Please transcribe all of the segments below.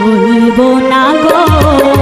ভুলবো না গো।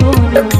I'm